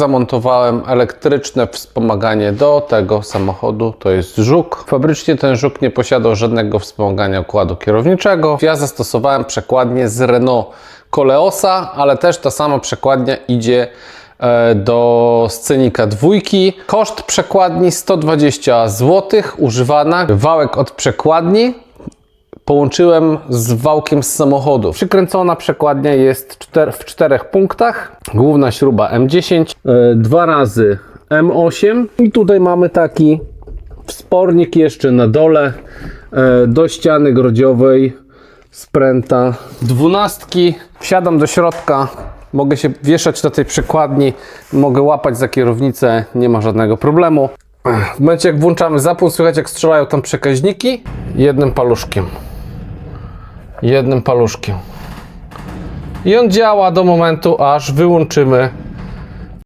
Zamontowałem elektryczne wspomaganie do tego samochodu, to jest żuk. Fabrycznie ten żuk nie posiadał żadnego wspomagania układu kierowniczego. Ja zastosowałem przekładnię z Renault Coleosa, ale też ta sama przekładnia idzie e, do scenika dwójki. Koszt przekładni 120 zł, używana. Wałek od przekładni połączyłem z wałkiem z samochodu. Przykręcona przekładnia jest czter, w czterech punktach. Główna śruba M10, e, dwa razy M8 i tutaj mamy taki wspornik jeszcze na dole e, do ściany grodziowej spręta dwunastki. Wsiadam do środka, mogę się wieszać na tej przekładni, mogę łapać za kierownicę, nie ma żadnego problemu. W momencie jak włączamy zapłon, słychać jak strzelają tam przekaźniki jednym paluszkiem jednym paluszkiem. I on działa do momentu, aż wyłączymy